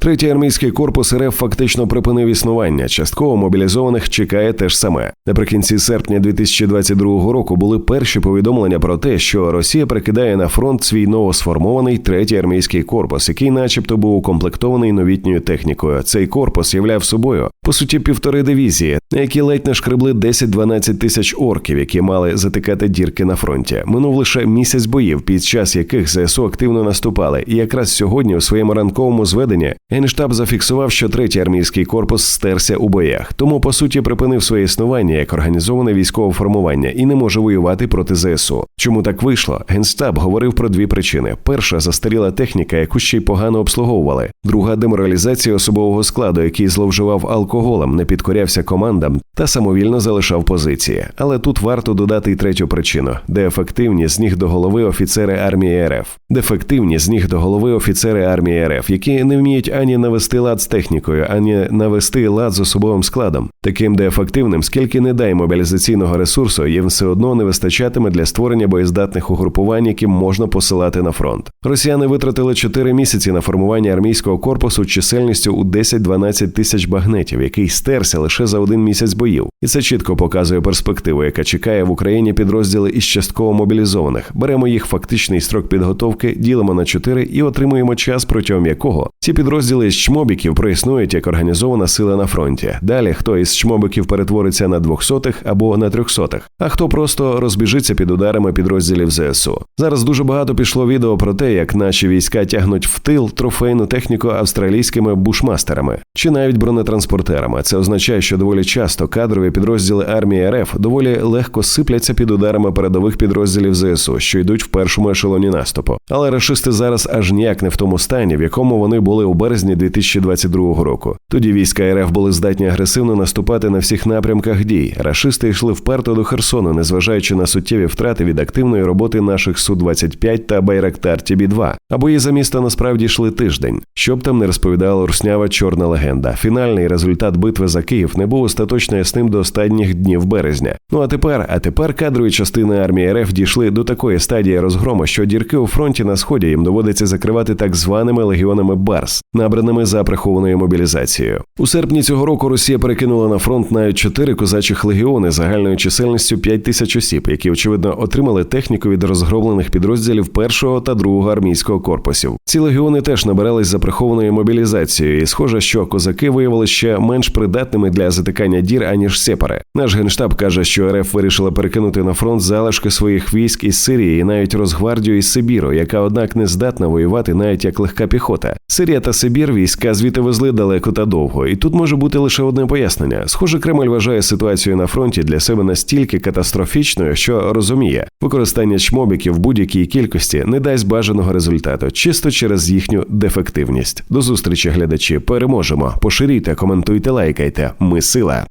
Третій армійський корпус РФ фактично припинив існування. Частково мобілізованих чекає те ж саме. Наприкінці серпня 2022 року були перші повідомлення про те, що Росія прикидає на фронт свій новосформований третій армійський корпус, який, начебто, був укомплектований новітньою технікою. Цей корпус являв собою по суті півтори дивізії, на які ледь не шкребли 10-12 тисяч орків, які мали затикати дірки на фронті. Минув лише місяць боїв, під час яких ЗСУ активно наступали. І якраз сьогодні, у своєму ранковому зведенні, генштаб зафіксував, що третій армійський корпус стерся у боях, тому по суті припинив своє існування як організоване військове формування і не може воювати проти ЗСУ. Чому так вийшло? Генштаб говорив про дві причини: перша застаріла техніка, яку ще й погано обслуговували. Друга деморалізація особового складу, який зловживав алкоголем, не підкорявся командам та самовільно залишав позиції. Але тут варто додати й третю причину: деефективні з ніг до голови офіцери армії РФ, дефективні з ніг до голови офіцери армії РФ, які не вміють ані навести лад з технікою, ані навести лад з особовим складом. Таким деефективним, скільки не дай мобілізаційного ресурсу, їм все одно не вистачатиме для створення боєздатних угрупувань, які можна посилати на фронт. Росіяни витратили 4 місяці на формування армійського корпусу чисельністю у 10-12 тисяч багнетів, який стерся лише за один місяць боїв. І це чітко показує перспективу, яка чекає в Україні підрозділи із частково мобілізованих. Беремо їх фактичний строк підготовки, ділимо на 4 і отримуємо час, протягом якого ці підрозділи з чмобіків проіснують як організована сила на фронті. Далі хто із чмобиків перетвориться на двохсотих або на трьохсотих, а хто просто розбіжиться під ударами підрозділів ЗСУ. Зараз дуже багато пішло відео про те, як наші війська тягнуть в тил трофейну техніку австралійськими бушмастерами чи навіть бронетранспортерами. Це означає, що доволі часто кадрові підрозділи армії РФ доволі легко сипляться під ударами передових підрозділів ЗСУ, що йдуть в першому ешелоні наступу. Але рашисти зараз аж ніяк не в тому стані, в якому вони були у березні 2022 року. Тоді війська РФ були здатні агресивно наступати на всіх напрямках дій. Рашисти йшли вперто до Херсону, незважаючи на суттєві втрати від активної роботи наших су 25 та Байрактар Тібі 2 А бої за місто насправді йшли тиждень. Щоб там не розповідала руснява чорна легенда. Фінальний результат битви за Київ не був остаточно ясним до останніх днів березня. Ну а тепер, а тепер кадрові частини армії РФ дійшли до такої стадії розгрому, що дірки у фронті на сході їм доводиться закривати так званими легіонами Барс, набраними за прихованою мобілізацією. У серпні цього року Росія перекинула на фронт навіть чотири козачих легіони загальною чисельністю 5 тисяч осіб, які очевидно отримали техніку від розгромлених підрозділів першого та другого армійського корпусів. Ці легіони теж набирались за прихованою мобілізацією, і схоже, що козаки виявилися ще менш придатними для затикання дір аніж сепари. Наш генштаб каже, що РФ вирішила перекинути на фронт залишки своїх військ із Сирії і навіть Росгвардію із Сибіру, яка однак не здатна воювати навіть як легка піхота. Сирія та Сибір війська звідти везли далеко та довго, і тут може бути лише одне пояснення. Схоже, Кремль вважає ситуацію на фронті для себе настільки катастрофічною, що розуміє, використання чмобіків в будь-якій кількості не дасть бажаного результату, чисто через їхню дефективність. До зустрічі, глядачі, переможемо. Поширюйте, коментуйте, лайкайте. Ми сила.